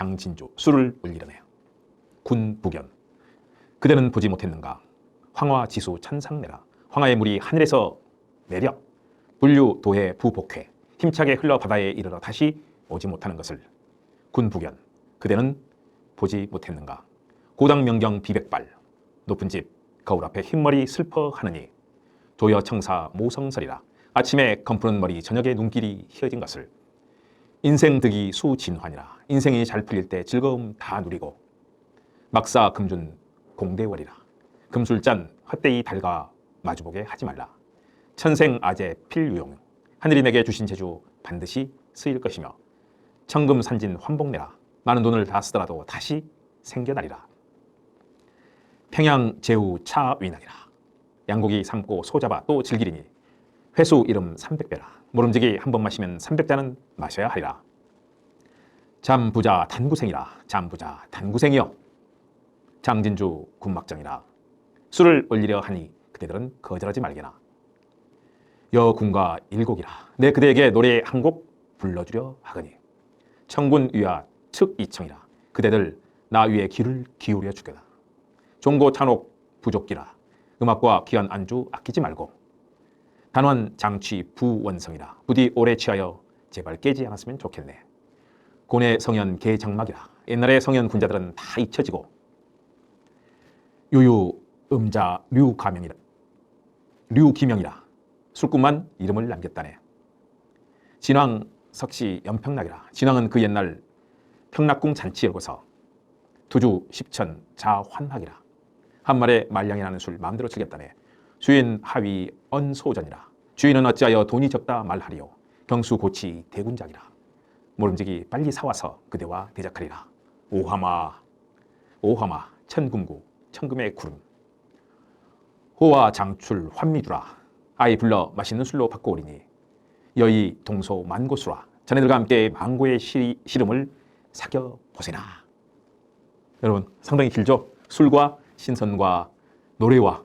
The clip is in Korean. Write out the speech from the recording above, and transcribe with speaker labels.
Speaker 1: 장진주 술을 울리려네요. 군부견. 그대는 보지 못했는가? 황화지수 천상내라. 황하의 물이 하늘에서 내려. 분류 도해 부복회. 힘차게 흘러 바다에 이르러 다시 오지 못하는 것을. 군부견. 그대는 보지 못했는가? 고당 명경 비백발. 높은 집 거울 앞에 흰머리 슬퍼하느니. 도여 청사 모성설이라. 아침에 검푸는 머리 저녁에 눈길이 희어진 것을 인생 득이 수진환이라 인생이 잘 풀릴 때 즐거움 다 누리고 막사 금준 공대월이라 금술잔 헛되이 달가 마주보게 하지 말라. 천생 아재 필유용 내게 주신 재주 반드시 쓰일 것이며 청금 산진 환복내라. 많은 돈을 다 쓰더라도 다시 생겨나리라. 평양 제우 차 위나리라. 양고기 삶고 소 잡아 또 즐기리니 회수 이름 300배라. 모름지기 한 번 마시면 300잔은 마셔야 하리라. 잠부자 단구생이라. 잠부자 단구생이여. 장진주 군막장이라. 술을 올리려 하니 그대들은 거절하지 말게나. 여군과 일곡이라. 내 그대에게 노래 한 곡 불러주려 하거니. 청군 위와 측 이청이라. 그대들 나 위에 귀를 기울여 주게나. 종고 찬옥 부족기라. 음악과 귀한 안주 아끼지 말고 단원 장취 부원성이라 부디 오래 취하여 제발 깨지 않았으면 좋겠네. 고뇌 성현 개장막이라 옛날에 성현 군자들은 다 잊혀지고 유유 음자 류가명이라 류기명이라 술꾼만 이름을 남겼다네. 진왕 석시 연평락이라. 진왕은 그 옛날 평락궁 잔치 열고서 두주 십천 자환학이라. 한 말에 말량이라는 술 마음대로 즐겼다네 주인 하위 언소전이라. 주인은 어찌하여 돈이 적다 말하리요? 경수 고치 대군장이라. 모름지기 빨리 사와서 그대와 대적하리라. 오하마 오하마 천금구 천금의 구름. 호와 장출 환미주라. 아이 불러 맛있는 술로 바꿔오리니 여의 동소 만고수라. 자네들과 함께 망고의 시, 시름을 사겨 보세나. 여러분 상당히 길죠? 술과 신선과 노래와